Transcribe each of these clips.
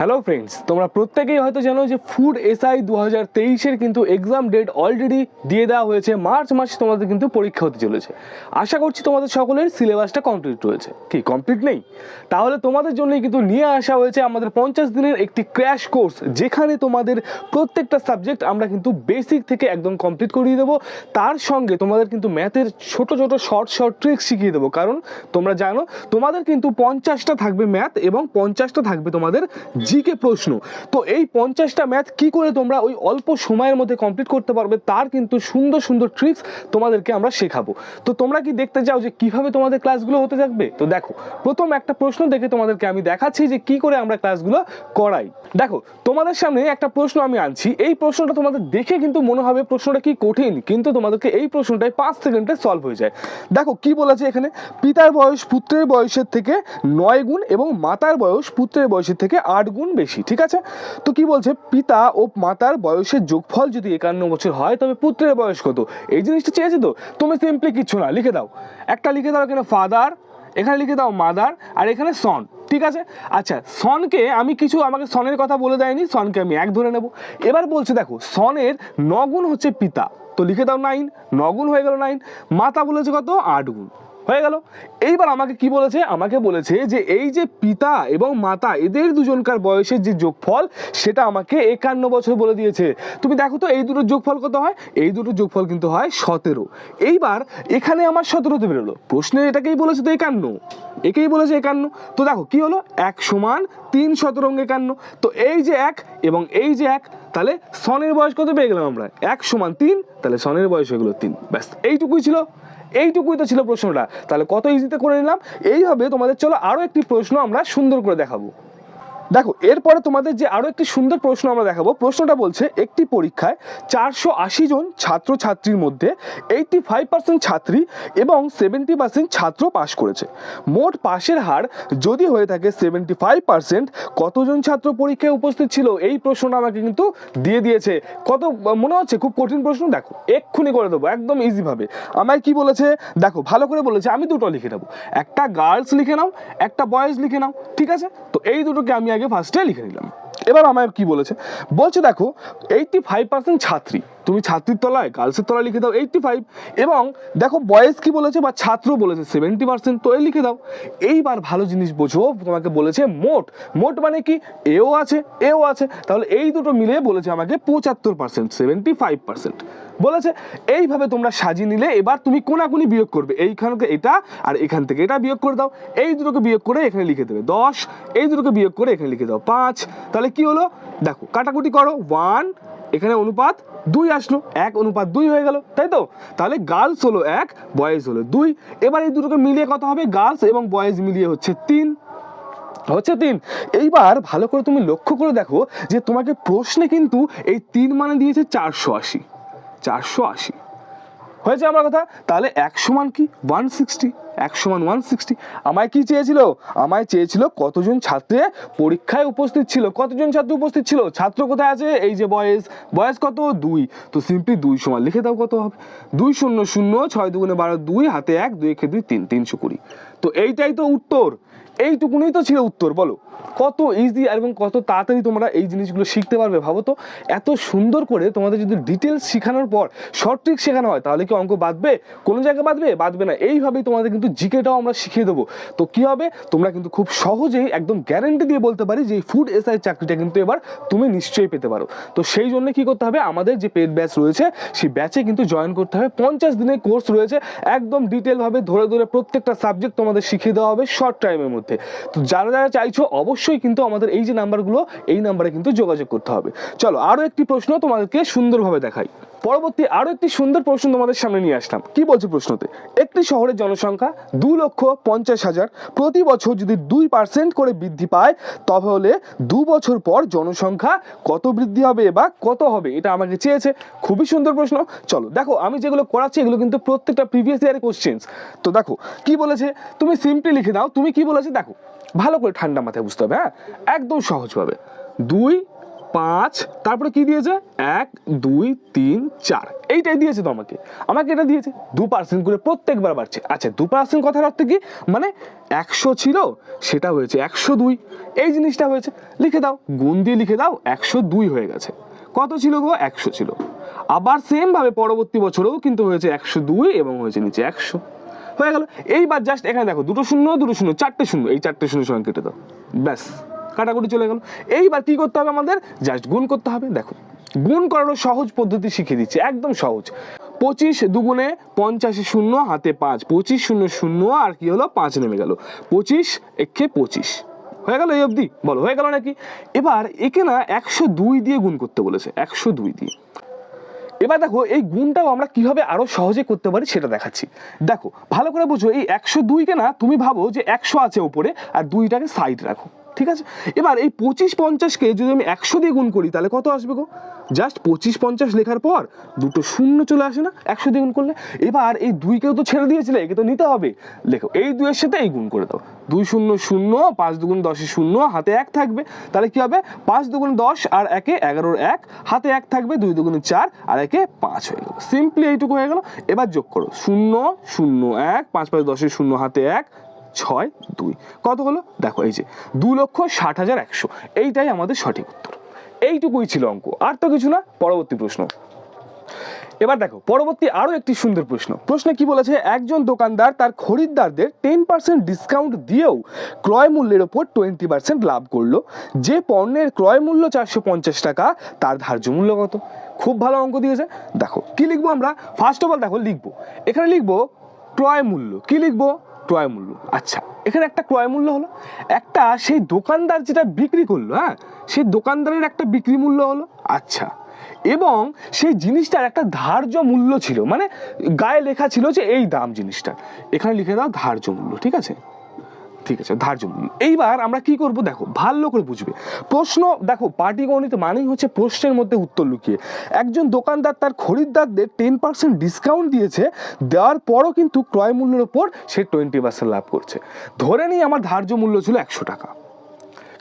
Hello friends তোমরা প্রত্যেকেই হয়তো জানো যে ফুড এসআই দু হাজার তেইশের কিন্তু এক্সাম ডেট অলরেডি দিয়ে দেওয়া হয়েছে। মার্চ মাসে তোমাদের কিন্তু পরীক্ষা হতে চলেছে। আশা করছি তোমাদের সকলের সিলেবাসটা কমপ্লিট রয়েছে। কি কমপ্লিট নেই? তাহলে তোমাদের জন্যই কিন্তু নিয়ে আসা হয়েছে আমাদের পঞ্চাশ দিনের একটি ক্র্যাশ কোর্স যেখানে তোমাদের প্রত্যেকটা সাবজেক্ট আমরা কিন্তু বেসিক থেকে একদম কমপ্লিট করিয়ে দেবো। তার সঙ্গে তোমাদের কিন্তু ম্যাথের ছোট ছোট শর্ট শর্ট ট্রিক্স শিখিয়ে দেবো। কারণ তোমরা জানো, তোমাদের কিন্তু পঞ্চাশটা থাকবে ম্যাথ এবং পঞ্চাশটা থাকবে তোমাদের জিকে প্রশ্ন। তো এই পঞ্চাশটা ম্যাথ কি করে তোমরা ওই অল্প সময়ের মধ্যে কমপ্লিট করতে পারবে তার কিন্তু সুন্দর সুন্দর ট্রিক্স তোমাদেরকে আমরা শেখাবো। তো তোমরা কি দেখতে চাও যে কীভাবে তোমাদের ক্লাসগুলো হতে থাকবে? তো দেখো, প্রথম একটা প্রশ্ন দেখে তোমাদেরকে আমি দেখাচ্ছি যে কি করে আমরা ক্লাসগুলো করাই। দেখো, তোমাদের সামনে একটা প্রশ্ন আমি আনছি। এই প্রশ্নটা তোমাদের দেখে কিন্তু মনে হবে প্রশ্নটা কি কঠিন, কিন্তু তোমাদেরকে এই প্রশ্নটাই পাঁচ সেকেন্ডে সলভ হয়ে যায়। দেখো, কি বলেছে এখানে? পিতার বয়স পুত্রের বয়সের থেকে নয় গুণ এবং মাতার বয়স পুত্রের বয়সের থেকে আট গুণ। বেশি, ঠিক আছে? তো কি বলছে? পিতা ও মাতার বয়সের যোগফল যদি একান্ন বছর হয়, তবে পুত্রের বয়স কত? এই জিনিসটা চেয়েছে তো? তুমি সিম্পলি কিচ্ছু না, লিখে দাও। একটা লিখে দাও এখানে ফাদার এখানে লিখে দাও মাদার আর এখানে সন ঠিক আছে? আচ্ছা সনকে আমি কিছু, আমাকে সনের কথা বলে দেয়নি সনকে আমি এক ধরে নেব। এবার বলছে, দেখো সনের নগুণ হচ্ছে পিতা। তো লিখে দাও নাইন নগুণ হয়ে গেল নাইন মাতা বলেছে কত? আট গুণ। হয়ে গেল। এইবার আমাকে কি বলেছে? আমাকে বলেছে যে এই যে পিতা এবং মাতা, এদের দুজনকার বয়সের যে যোগফল, সেটা আমাকে একান্ন বছর বলে দিয়েছে। তুমি দেখো তো, এই দুটোর যোগফল কত হয়? এই দুটোর যোগফল কিন্তু হয় সতেরো। এইবার এখানে আমার সতেরোতে বেরোলো। প্রশ্নে এটাকেই বলেছে তো একান্ন। একেই বলেছে একান্ন। তো দেখো, কি হলো? এক সমান তিন শতরঙ্গ একান্ন। তো এই যে এক এবং এই যে এক, তাহলে সনের বয়স কত পেয়ে গেলাম আমরা? এক সমান তিন, তাহলে সনের বয়স হয়ে গেলো তিন। ব্যাস, এইটুকুই ছিল। এইটুকুই তো ছিল প্রশ্নটা। তাহলে কত ইজিতে করে নিলাম? এইভাবে তোমাদের চলো আরও একটি প্রশ্ন আমরা সুন্দর করে দেখাবো। দেখো, এরপরে তোমাদের যে আরও একটি সুন্দর প্রশ্ন আমরা দেখাবো। প্রশ্নটা বলছে, একটি পরীক্ষায় চারশো আশি জন ছাত্রছাত্রীর মধ্যে এইটটি ফাইভ পার্সেন্ট ছাত্রী এবং সেভেন্টি পার্সেন্ট ছাত্র পাশ করেছে। মোট পাশের হার যদি হয়ে থাকে সেভেন্টি ফাইভ পার্সেন্ট কতজন ছাত্র পরীক্ষায় উপস্থিত ছিল? এই প্রশ্নটা আমাকে কিন্তু দিয়ে দিয়েছে। কত, মনে হচ্ছে খুব কঠিন প্রশ্ন? দেখো, এক্ষুনি করে দেবো, একদম ইজিভাবে আমায় কি বলেছে? দেখো, ভালো করে বলেছে, আমি দুটো লিখে নেব একটা গার্লস লিখে নাও, একটা বয়েজ লিখে নাও, ঠিক আছে? তো এই দুটোকে আমি আগে ফার্স্টে লিখে নিলাম। এবার আমায় কি বলেছে? বলছে দেখো এইটটি ফাইভ পার্সেন্ট ছাত্রী। তুমি ছাত্রীর তলায় গার্লসের তলায় লিখে দাও এইটটি ফাইভ এবং দেখো বয়েজ কি বলেছে বা ছাত্র বলেছে সেভেন্টি পার্সেন্ট তো এই লিখে দাও। এইবার ভালো জিনিস বোঝো, তোমাকে বলেছে মোট। মোট মানে কি? এও আছে এও আছে। তাহলে এই দুটো মিলে বলেছে আমাকে পঁচাত্তর পার্সেন্ট সেভেন্টি ফাইভ পার্সেন্ট বলেছে, এইভাবে তোমরা সাজিয়ে নিলে এবার তুমি কোনাকুনি বিয়োগ করবে। এইখান থেকে এটা আর এখান থেকে এটা বিয়োগ করে দাও। এই দুটোকে বিয়োগ করে এখানে লিখে দেবে দশ, এই দুটোকে বিয়োগ করে এখানে লিখে দাও পাঁচ। তাহলে কি হলো? দেখো, কাটাকুটি করো। ওয়ান এখানে অনুপাত দুই আসলো, এক অনুপাত দুই হয়ে গেল, তাই তো? তাহলে গার্লস হলো এক বয়েজ হলো দুই। এবার এই দুটোকে মিলিয়ে কত হবে? গার্লস এবং বয়েজ মিলিয়ে হচ্ছে তিন। হচ্ছে তিন। এইবার ভালো করে তুমি লক্ষ্য করে দেখো যে তোমাকে প্রশ্নে কিন্তু এই তিন মানে দিয়েছে চারশো আশি। চারশো আশি। হয়েছে আমার কথা? তাহলে এক সমান কি? ওয়ান সিক্সটি এক সমান ওয়ান সিক্সটি আমায় কি চেয়েছিল? আমায় চেয়েছিল কতজন ছাত্রে পরীক্ষায় উপস্থিত ছিল? কতজন ছাত্র উপস্থিত ছিল? ছাত্র কোথায় আছে? এই যে বয়স। বয়স কত? দুই। তো সিম্পলি দুই সমান। লিখে দাও কত হবে। দুই শূন্য শূন্য, ছয় দুগুণে বারো দুই, হাতে এক, দুই একে দুই, তিন, তিনশো কুড়ি। তো এইটাই তো উত্তর। এইটুকুনই তো ছিল উত্তর, বলো। কত ইজি আর এবং কত তাড়াতাড়ি তোমরা এই জিনিসগুলো শিখতে পারবে, ভাবো তো। এত সুন্দর করে তোমাদের যদি ডিটেলস শেখানোর পর শর্ট ট্রিক শেখানো হয়, তাহলে কি অঙ্ক বাঁধবে? কোনো জায়গায় বাঁধবে? বাঁধবে না। এইভাবেই তোমাদের কিন্তু জিকেটাও আমরা শিখিয়ে দেবো। তো কি হবে? তোমরা কিন্তু খুব সহজেই একদম গ্যারেন্টি দিয়ে বলতে পারি যে ফুড এসআই চাকরিটা কিন্তু এবার তুমি নিশ্চয়ই পেতে পারো। তো সেই জন্য কি করতে হবে? আমাদের যে পেড ব্যাচ রয়েছে, সেই ব্যাচে কিন্তু জয়েন করতে হবে। পঞ্চাশ দিনের কোর্স রয়েছে। একদম ডিটেলভাবে ধরে ধরে প্রত্যেকটা সাবজেক্ট তোমাদের শিখিয়ে দেওয়া হবে শর্ট টাইমের মধ্যে। তো যারা যারা চাইছো অবশ্যই কিন্তু আমাদের এই যে নাম্বারগুলো এই নাম্বারে কিন্তু যোগাযোগ করতে হবে। চলো আরও একটি প্রশ্ন তোমাদেরকে সুন্দরভাবে দেখাই। পরবর্তী আরও একটি সুন্দর প্রশ্ন তোমাদের সামনে নিয়ে আসলাম। কি বলছে প্রশ্নতে? একটি শহরের জনসংখ্যা দু লক্ষ পঞ্চাশ হাজার। প্রতি বছর যদি দুই পার্সেন্ট করে বৃদ্ধি পায়, তাহলে দু বছর পর জনসংখ্যা কত বৃদ্ধি হবে বা কত হবে? এটা আমাকে চেয়েছে। খুবই সুন্দর প্রশ্ন। চলো, দেখো, আমি যেগুলো করাচ্ছি, এগুলো কিন্তু প্রত্যেকটা প্রিভিয়াস ইয়ারের কোশ্চেন্স তো দেখো, কি বলেছে? তুমি সিম্পলি লিখে দাও। তুমি কি বলেছে? দেখো, ভালো করে ঠান্ডা মাথায় বুঝতে হবে হ্যাঁ? একদম সহজভাবে। দুই পাঁচ, তারপরে কি দিয়েছে? এক, দুই, তিন, চার। এইটাই দিয়েছে তো আমাকে। আমাকে এটা দিয়েছে। দু পার্সেন্ট করে প্রত্যেকবার বাড়ছে। আচ্ছা দু পার্সেন্ট কথার অর্থ কি? মানে একশো ছিল, সেটা হয়েছে একশো দুই। এই জিনিসটা হয়েছে। লিখে দাও, গুণ দিয়ে লিখে দাও, একশো দুই হয়ে গেছে। কত ছিল গো? একশো ছিল। আবার সেমভাবে পরবর্তী বছরেও কিন্তু হয়েছে একশো দুই এবং হয়েছে নিচে একশো। হয়ে গেল। এইবার জাস্ট এখানে দেখো, দুটো শূন্য দুটো শূন্য, চারটে শূন্য। এই চারটে শূন্য সঙ্গে কেটে দাও। ব্যাস। কাটাকুটি চলে গেল। এইবার কি করতে হবে আমাদের? জাস্ট গুণ করতে হবে, দেখো। গুণ করারও সহজ পদ্ধতি শিখিয়ে দিচ্ছে, একদম সহজ। পঁচিশ দুগুণে পঞ্চাশে শূন্য, হাতে পাঁচ। পঁচিশ শূন্য শূন্য, আর কি হলো? পাঁচ নেমে গেল। পঁচিশ একে পঁচিশ। হয়ে গেল এই অবধি? বলো, হয়ে গেল নাকি? এবার একে না একশো দুই দিয়ে গুণ করতে বলেছে, একশো দুই দিয়ে। এবার দেখো, এই গুণটাও আমরা কীভাবে আরও সহজে করতে পারি সেটা দেখাচ্ছি। দেখো, ভালো করে বুঝো, এই একশো দুইকে না তুমি ভাবো যে একশো আছে উপরে, আর দুইটাকে সাইড রাখো। ঠিক আছে? এবার এই পঁচিশ পঞ্চাশকে যদি আমি একশো দিয়ে গুণ করি, তাহলে কত আসবে গো? জাস্ট পঁচিশ পঞ্চাশ লেখার পর দুটো শূন্য চলে আসে না একশো দিয়ে গুণ করলে? এবার এই দুইকেও তো ছেড়ে দিয়েছিলে, একে তো নিতে হবে। লেখো, এই দুইয়ের সাথে এই গুণ করে দাও। দুই শূন্য শূন্য, পাঁচ দুগুণ দশে শূন্য, হাতে এক থাকবে। তাহলে কি হবে? পাঁচ দুগুণ দশ আর একে এগারোর এক, হাতে এক থাকবে, দুই দুগুণ চার আর একে পাঁচ হয়ে গেল। সিম্পলি এইটুকু হয়ে গেল। এবার যোগ করো, শূন্য শূন্য এক, পাঁচ পাঁচ দশে শূন্য, হাতে এক ছয় দুই। কত হলো? দেখো, এই যে দু লক্ষ ষাট হাজার একশো। এইটাই আমাদের সঠিক উত্তর। এইটুকুই ছিল অঙ্ক। আর তো কিছু না, পরবর্তী প্রশ্ন। এবার দেখো, পরবর্তী আরও একটি সুন্দর প্রশ্ন। প্রশ্নে কি বলেছে? একজন দোকানদার তার খরিদ্দারদের টেন পার্সেন্ট ডিসকাউন্ট দিয়েও ক্রয় মূল্যের ওপর টোয়েন্টি পার্সেন্ট লাভ করল। যে পণ্যের ক্রয় মূল্য চারশো পঞ্চাশ টাকা, তার ধার্য মূল্য কত? খুব ভালো অঙ্ক দিয়েছে। দেখো, কি লিখব আমরা? ফার্স্ট অফ অল দেখো, লিখব। এখানে লিখব ক্রয় মূল্য। কি লিখব? ক্রয় মূল্য আচ্ছা এখানে একটা ক্রয় মূল্য হলো। একটা সেই দোকানদার যেটা বিক্রি করল হ্যাঁ সেই দোকানদারের একটা বিক্রি মূল্য হলো। আচ্ছা এবং সেই জিনিসটার একটা ধার্য মূল্য ছিল। মানে গায়ে লেখা ছিল যে এই দাম জিনিসটার এখানে লিখে দাও ধার্য মূল্য, ঠিক আছে? ঠিক আছে, ধার্য। এইবার আমরা কি করব দেখো, ভালো করে বুঝবে। প্রশ্ন, দেখো পাটিগণিত মানেই হচ্ছে প্রশ্নের মধ্যে উত্তর লুকিয়ে। একজন দোকানদার তার খরিদ্দারদের টেন পার্সেন্ট ডিসকাউন্ট দিয়েছে, দেওয়ার পরও কিন্তু ক্রয় মূল্যের ওপর সে টোয়েন্টি পার্সেন্ট লাভ করছে। ধরে নিই আমার ধার্য মূল্য ছিল একশো টাকা।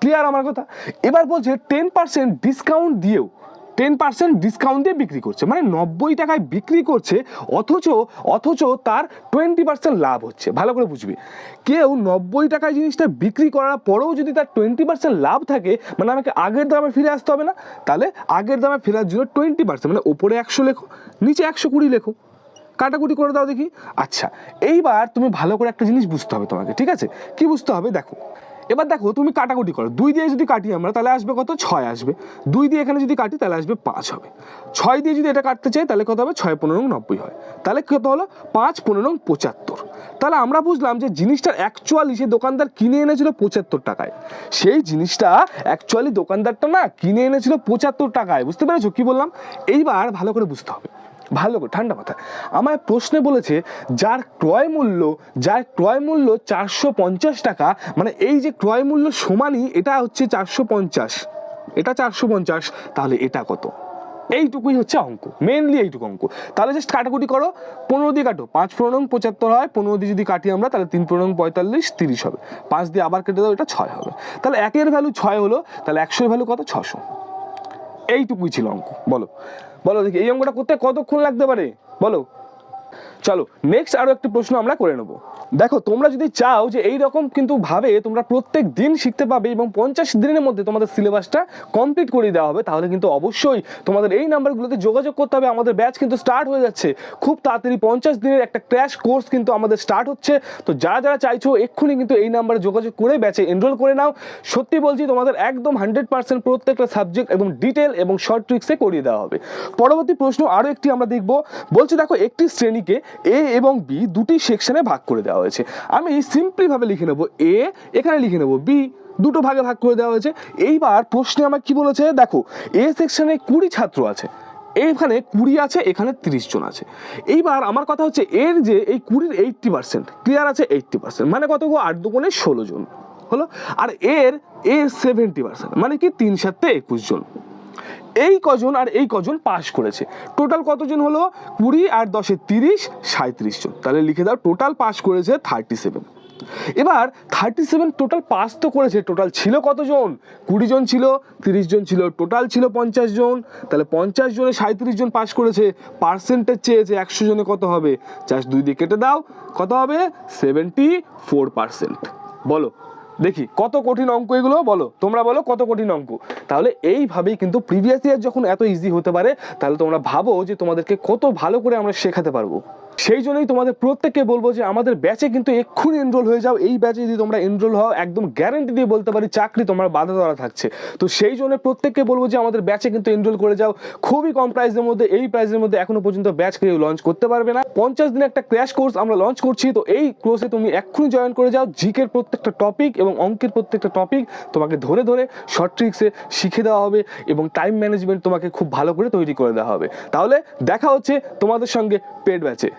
ক্লিয়ার আমার কথা? এবার বলছে টেন পার্সেন্ট ডিসকাউন্ট দিয়েও টেন পার্সেন্ট ডিসকাউন্ট দিয়ে বিক্রি করছে মানে নব্বই টাকায় বিক্রি করছে, অথচ অথচ তার টোয়েন্টি পার্সেন্ট লাভ হচ্ছে। ভালো করে বুঝবি। কেউ নব্বই টাকায় জিনিসটা বিক্রি করার পরেও যদি তার টোয়েন্টি পার্সেন্ট লাভ থাকে মানে আমাকে আগের দামে ফিরে আসতে হবে না, তাহলে আগের দামে ফেরার জন্য টোয়েন্টি পার্সেন্ট মানে ওপরে একশো লেখো, নিচে একশো কুড়ি লেখো, কাটাকুটি করে দাও দেখি। আচ্ছা এইবার তুমি ভালো করে একটা জিনিস বুঝতে হবে তোমাকে, ঠিক আছে? কি বুঝতে হবে? দেখো এবার দেখো, তুমি কাটাকুটি করো। দুই দিয়ে যদি কাটি আমরা, তাহলে আসবে কত? ছয় আসবে। দুই দিয়ে এখানে যদি কাটি, তাহলে আসবে পাঁচ হবে। ছয় দিয়ে যদি এটা কাটতে চাই, তাহলে কত হবে? ছয় পনেরো নব্বই হয়। তাহলে কত হলো? পাঁচ পনেরো পঁচাত্তর। তাহলে আমরা বুঝলাম যে জিনিসটার অ্যাকচুয়ালি সে দোকানদার কিনে এনেছিল পঁচাত্তর টাকায়। সেই জিনিসটা অ্যাকচুয়ালি দোকানদারটা না কিনে এনেছিল পঁচাত্তর টাকায়। বুঝতে পেরেছ? কি বললাম? এইবার ভালো করে বুঝতে হবে। ভালো করে ঠান্ডা মাথা আমায় প্রশ্নে বলেছে, যার ক্রয় মূল্য, যার ক্রয় মূল্য চারশো পঞ্চাশ টাকা মানে এই যে ক্রয় মূল্য সমানই, এটা হচ্ছে চারশো পঞ্চাশ। এটা চারশো পঞ্চাশ, তাহলে এটা কত? এইটুকুই হচ্ছে অঙ্ক মেনলি এইটুকু অঙ্ক। তাহলে জাস্ট কাটাকুটি করো, পনেরো দিয়ে কাটো, পাঁচ পনেরো পঁচাত্তর হয়, পনেরো দিয়ে যদি কাটি আমরা, তাহলে তিন পনেরো পঁয়তাল্লিশ, তিরিশ হবে। পাঁচ দিয়ে আবার কেটে দাও, এটা ছয় হবে। তাহলে একের ভ্যালু ছয় হলো, তাহলে একশোর ভ্যালু কত? ছশো। এইটুকুই ছিল অঙ্ক, বলো। বলো দেখি এই অঙ্কটা করতে কতক্ষণ লাগতে পারে? বলো। চলো নেক্সট আরও একটি প্রশ্ন আমরা করে নেব। দেখো, তোমরা যদি চাও যে এই রকম কিন্তু ভাবে তোমরা প্রত্যেক দিন শিখতে পাবে এবং পঞ্চাশ দিনের মধ্যে তোমাদের সিলেবাসটা কমপ্লিট করে দেওয়া হবে, তাহলে কিন্তু অবশ্যই তোমাদের এই নাম্বারগুলোতে যোগাযোগ করতে হবে। আমাদের ব্যাচ কিন্তু স্টার্ট হয়ে যাচ্ছে। খুব তাড়াতাড়ি পঞ্চাশ দিনের একটা ক্র্যাশ কোর্স কিন্তু আমাদের স্টার্ট হচ্ছে। তো যারা যারা চাইছো, এক্ষুনি কিন্তু এই নাম্বারে যোগাযোগ করে ব্যাচে এনরোল করে নাও। সত্যি বলছি, তোমাদের একদম হান্ড্রেড পার্সেন্ট প্রত্যেকটা সাবজেক্ট এবং ডিটেল এবং শর্ট ট্রিক্সে করিয়ে দেওয়া হবে। পরবর্তী প্রশ্ন আরও একটি আমরা দেখব। বলছে, দেখো, একটি শ্রেণীকে এ এবং বি দুটি সেকশনে ভাগ করে দেওয়া হয়েছে। আমি সিম্পলি ভাবে লিখে নেব এ এখানে লিখে নেব বি দুটো ভাগে ভাগ করে দেওয়া হয়েছে। এইবার প্রশ্নে আমার কি বলেছে? দেখো এ সেকশনে কুড়ি ছাত্র আছে। এইখানে কুড়ি আছে, এখানে তিরিশ জন আছে। এইবার আমার কথা হচ্ছে এর যে এই কুড়ির এইটটি পার্সেন্ট ক্লিয়ার আছে? এইটটি পার্সেন্ট মানে কত গো? আট দুগুণে ষোলো জন। হলো? আর এর এর সেভেন্টি পার্সেন্ট মানে কি? তিন সাতে একুশ জন। এই কজন আর এই কজন পাস করেছে। টোটাল কতজন হলো? কুড়ি আর দশে তিরিশ সাঁত্রিশ জন। তাহলে লিখে দাও টোটাল পাস করেছে থার্টি সেভেন এবার থার্টি সেভেন টোটাল পাস তো করেছে টোটাল ছিল কতজন? কুড়ি জন ছিল, তিরিশ জন ছিল টোটাল ছিল পঞ্চাশ জন। তাহলে পঞ্চাশ জনে সাঁত্রিশ জন পাস করেছে পার্সেন্টেজ চেয়েছে একশো জনে কত হবে? জাস্ট দুই দিয়ে কেটে দাও, কত হবে? সেভেন্টি ফোর পার্সেন্ট বলো। দেখি, কত কঠিন অঙ্ক এগুলো? বলো, তোমরা বলো কত কঠিন অঙ্ক? তাহলে এইভাবেই কিন্তু প্রিভিয়াস ইয়ার যখন এত ইজি হতে পারে, তাহলে তোমরা ভাবো যে তোমাদেরকে কত ভালো করে আমরা শেখাতে পারব। সেই জন্যই তোমাদের প্রত্যেককে বলব যে আমাদের ব্যাচে কিন্তু এক্ষুনি এনরোল হয়ে যাও। এই ব্যাচে যদি তোমরা এনরোল হও, একদম গ্যারান্টি দিয়ে বলতে পারি চাকরি তোমার বাধা ধরা থাকছে। তো সেই জন্য প্রত্যেককে বলব যে আমাদের ব্যাচে কিন্তু এনরোল করে যাও। খুবই কম প্রাইসের মধ্যে, এই প্রাইসের মধ্যে এখনও পর্যন্ত ব্যাচ কেউ লঞ্চ করতে পারবে না। পঞ্চাশ দিনের একটা ক্র্যাশ কোর্স আমরা লঞ্চ করছি, তো এই কোর্সে তুমি এক্ষুনি জয়েন করে যাও। জিকের প্রত্যেকটা টপিক এবং অঙ্কের প্রত্যেকটা টপিক তোমাকে ধরে ধরে শর্ট ট্রিক্সে শিখে দেওয়া হবে এবং টাইম ম্যানেজমেন্ট তোমাকে খুব ভালো করে তৈরি করে দেওয়া হবে। তাহলে দেখা হচ্ছে তোমাদের সঙ্গে পেড ব্যাচে